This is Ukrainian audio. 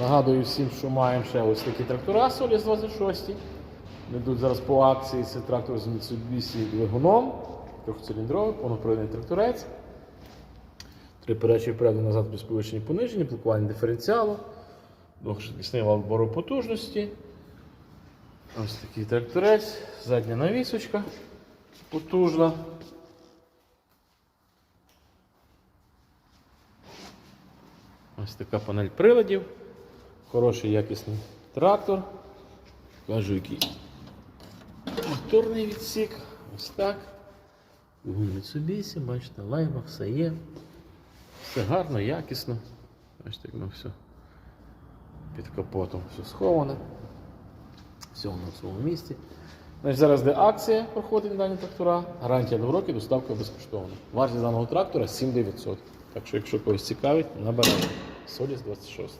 Нагадую всім, що маємо ще ось такі трактора Соліс 26. Вони йдуть зараз по акції. Це трактор з Mitsubishi двигуном, трьохциліндровий, повнопривідний тракторець. Три передачі вперед назад без повищення пониження, блокування диференціалу, двохшвидкісний вал бору потужності. Ось такий тракторець, задня навісочка потужна. Ось така панель приладів. Хороший якісний трактор. Кажу, який моторний відсік. Ось так. Mitsubishi, бачите, лайва, все є. Все гарно, якісно. Бачите, як воно все під капотом все сховане. Все на своєму місці. Значить, зараз де акція проходить на дані трактора. Гарантія 2 роки, доставка безкоштовна. Вартість даного трактора 7900. Так що, якщо когось цікавить, набирайте. Соліс 26.